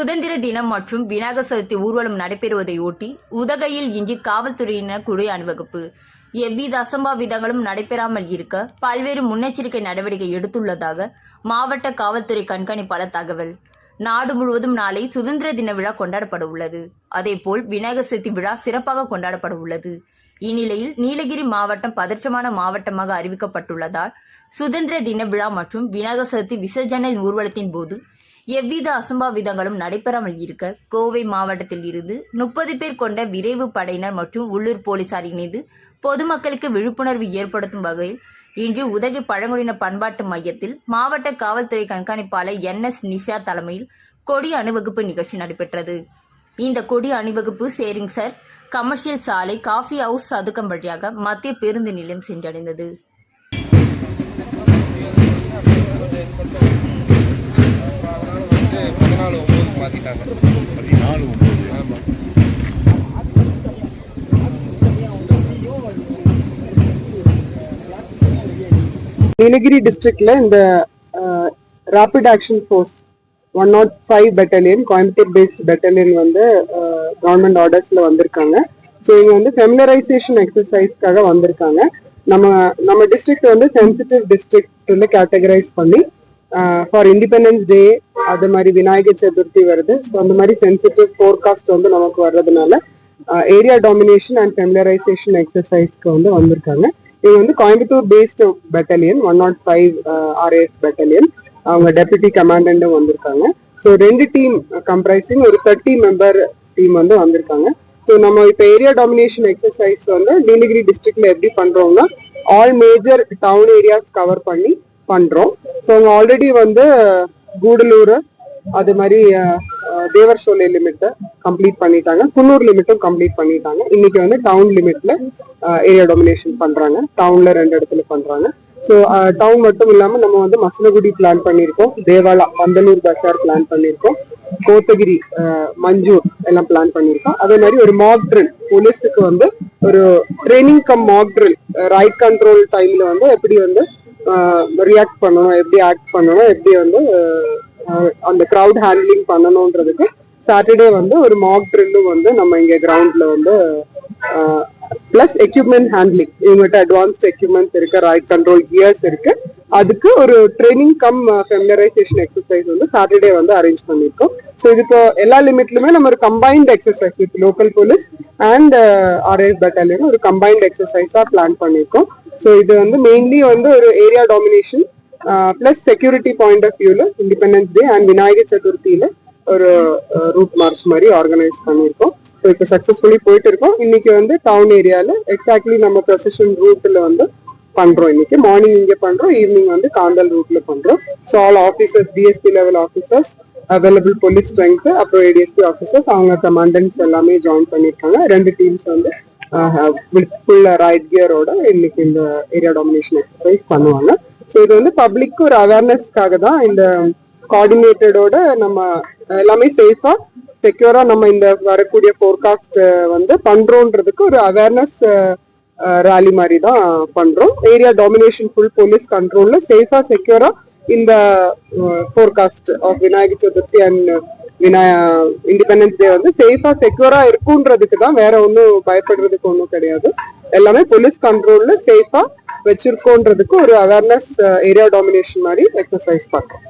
சுதந்திர தினம் மற்றும் விநாயகர் சதுர்த்தி ஊர்வலம் நடைபெறுவதையொட்டி உதகையில் இன்று காவல்துறையினர் குழு அணிவகுப்பு. எவ்வித அசம்பாவிதங்களும் நடைபெறாமல் இருக்க பல்வேறு முன்னெச்சரிக்கை நடவடிக்கை எடுத்துள்ளதாக மாவட்ட காவல்துறை கண்காணிப்பாளர் தகவல். நாடு முழுவதும் நாளை சுதந்திர தின விழா கொண்டாடப்பட உள்ளது அதேபோல் விநாயகர் சதுர்த்தி விழா சிறப்பாக கொண்டாடப்பட உள்ளது இந்நிலையில் நீலகிரி மாவட்டம் பதற்றமான மாவட்டமாக அறிவிக்கப்பட்டுள்ளதால் சுதந்திர தின விழா மற்றும் விநாயகர் சதுர்த்தி விசர்ஜன ஊர்வலத்தின் போது எவ்வித அசம்பாவிதங்களும் நடைபெறாமல் இருக்க கோவை மாவட்டத்தில் இருந்து முப்பது பேர் கொண்ட விரைவு படையினர் மற்றும் உள்ளூர் போலீசார் இணைந்து பொதுமக்களுக்கு விழிப்புணர்வு ஏற்படுத்தும் வகையில் இன்று உதகை பழங்குடியின பண்பாட்டு மையத்தில் மாவட்ட காவல்துறை கண்காணிப்பாளர் என் எஸ் நிஷா தலைமையில் கொடி அணிவகுப்பு நிகழ்ச்சி நடைபெற்றது. இந்த கொடி அணிவகுப்பு சேரிங் சார். கமர்ஷியல் சாலை காஃபி ஹவுஸ் சதுக்கம் வழியாக மத்திய பேருந்து நிலையம் சென்றடைந்தது. வந்து பதினாலு ஒம்பது மாற்றிட்டாங்க பதினாலு ஒம்பது ஆமாம் நீலகிரி டிஸ்ட்ரிக்ட்ல இந்த rapid action force one naught five battalion Coimbatore based battalion வந்து கவர்மெண்ட் ஆர்டர்ஸ்ல வந்திருக்காங்க. ஸோ இவங்க வந்து ஃபெமிலரைசேஷன் எக்ஸசைஸ்க்காக வந்திருக்காங்க. நம்ம நம்ம டிஸ்ட்ரிக்ட் வந்து சென்சிட்டிவ் டிஸ்ட்ரிக்ட்ல கேட்டகரைஸ் பண்ணி ஃபார் இண்டிபெண்டன்ஸ் டே அது மாதிரி விநாயகர் சதுர்த்தி வருது. ஸோ அந்த மாதிரி சென்சிட்டிவ் ஃபோர்காஸ்ட் வந்து நமக்கு வர்றதுனால ஏரியா டாமினேஷன் அண்ட் ஃபெமிலரைசேஷன் எக்ஸசைஸ்க்கு வந்து வந்திருக்காங்க. இது வந்து Coimbatore based battalion one nought five RAF battalion அவங்க டெபுட்டி கமாண்டண்டும் வந்திருக்காங்க. ஸோ ரெண்டு டீம் கம்ப்ரைசிங் ஒரு தேர்ட்டி மெம்பர் டீம் வந்து வந்திருக்காங்க. ஸோ நம்ம இப்போ ஏரியா டாமினேஷன் எக்ஸசைஸ் வந்து நீலகிரி டிஸ்ட்ரிக்ட்ல எப்படி பண்றோம்னா all major town areas cover பண்ணி பண்றோம். ஸோ அவங்க ஆல்ரெடி வந்து கூடலூர் அது மாதிரி தேவர் சோலை லிமிட் கம்ப்ளீட் பண்ணிட்டாங்க. குன்னூர் லிமிட்டும் கம்ப்ளீட் பண்ணிட்டாங்க. இன்னைக்கு வந்து டவுன் லிமிட்ல ஏரியா டொமினேஷன் பண்றாங்க. டவுன்ல ரெண்டு இடத்துல பண்றாங்க. ஸோ டவுன் மட்டும் இல்லாம நம்ம வந்து மசனகுடி பிளான் பண்ணியிருக்கோம். தேவாலா பந்தலூர் பஸார் பிளான் பண்ணியிருக்கோம். கோத்தகிரி மஞ்சூர் எல்லாம் பிளான் பண்ணியிருக்கோம். அதே மாதிரி ஒரு மாக் ட்ரில் போலீஸுக்கு வந்து ஒரு training cum mock drill riot control டைம்ல வந்து எப்படி வந்து ரியாக்ட் பண்ணணும் எப்படி ஆக்ட் பண்ணணும் எப்படி வந்து அந்த க்ரௌட் ஹேண்ட்லிங் பண்ணணுன்றதுக்கு சாட்டர்டே வந்து ஒரு மாக் ட்ரில்லும் வந்து நம்ம இங்க கிரவுண்ட்ல வந்து பிளஸ் எக்யூப்மெண்ட் ஹேண்ட்லிங் இவங்ககிட்ட அட்வான்ஸ்ட் எக்யூப்மெண்ட்ஸ் இருக்கு ரைட் கண்ட்ரோல் கியர்ஸ் இருக்கு. அதுக்கு ஒரு ட்ரைனிங் கம் ஃபெமிலரைசேஷன் எக்ஸசைஸ் வந்து சாட்டர்டே வந்து அரேஞ்ச் பண்ணியிருக்கோம் ஸோ இது இப்போ எல்லா லிமிட்லுமே நம்ம ஒரு combined exercise with local police and RS battalion ஒரு கம்பைன்ட் எக்ஸசைஸா பிளான் பண்ணியிருக்கோம் ஸோ இது வந்து மெயின்லி வந்து ஒரு area domination plus security point of வியூல இண்டிபெண்டன்ஸ் டே அண்ட் விநாயகர் சதுர்த்தியில ஒரு ரூட் மார்ச் மாதிரி ஆர்கனைஸ் பண்ணியிருக்கோம். ஸோ இப்போ சக்ஸஸ்ஃபுல்லி போயிட்டு இருக்கோம் இன்னைக்கு வந்து டவுன் ஏரியால எக்ஸாக்ட்லி நம்ம ப்ரொசஷன் ரூட்ல வந்து பண்றோம். இன்னைக்கு மார்னிங் இங்கே பண்றோம் ஈவினிங் வந்து காந்தல் ரூட்ல பண்றோம். So all officers DSP level officers available police strength அப்புறம் ஏடிஎஸ்பி ஆஃபீஸர்ஸ் அவங்க கமாண்டன்ஸ் எல்லாமே ஜாயின் பண்ணியிருக்காங்க. ரெண்டு டீம்ஸ் வந்து ஃபுல் ரைட் கியரோட இன்னைக்கு இந்த ஏரியா டாமினேஷன் எக்ஸசைஸ் பண்ணுவாங்க. ஸோ இது வந்து பப்ளிக்கு ஒரு அவேர்னஸ்க்காக தான் இந்த கோஆர்டினேட்டடோட நம்ம எல்லாமே சேஃபா செக்யூரா நம்ம இந்த வரக்கூடிய ஃபோர்காஸ்ட் வந்து பண்றோன்றதுக்கு ஒரு அவேர்னஸ் ரேலி மாதிரி தான் பண்றோம். ஏரியா டாமினேஷன் ஃபுல் போலீஸ் கண்ட்ரோல்ல சேஃபா செக்யூரா இந்த forecast of Vinayagar Chaturthi and independence day வந்து சேஃபா செக்யூரா இருக்குன்றதுக்கு தான் வேற ஒன்றும் பயப்படுறதுக்கு ஒன்றும் கிடையாது. எல்லாமே போலீஸ் கண்ட்ரோல்ல சேஃபா வச்சிருக்கோன்றதுக்கு ஒரு அவேர்னஸ் ஏரியா டாமினேஷன் மாதிரி எக்ஸசைஸ் பண்றோம்.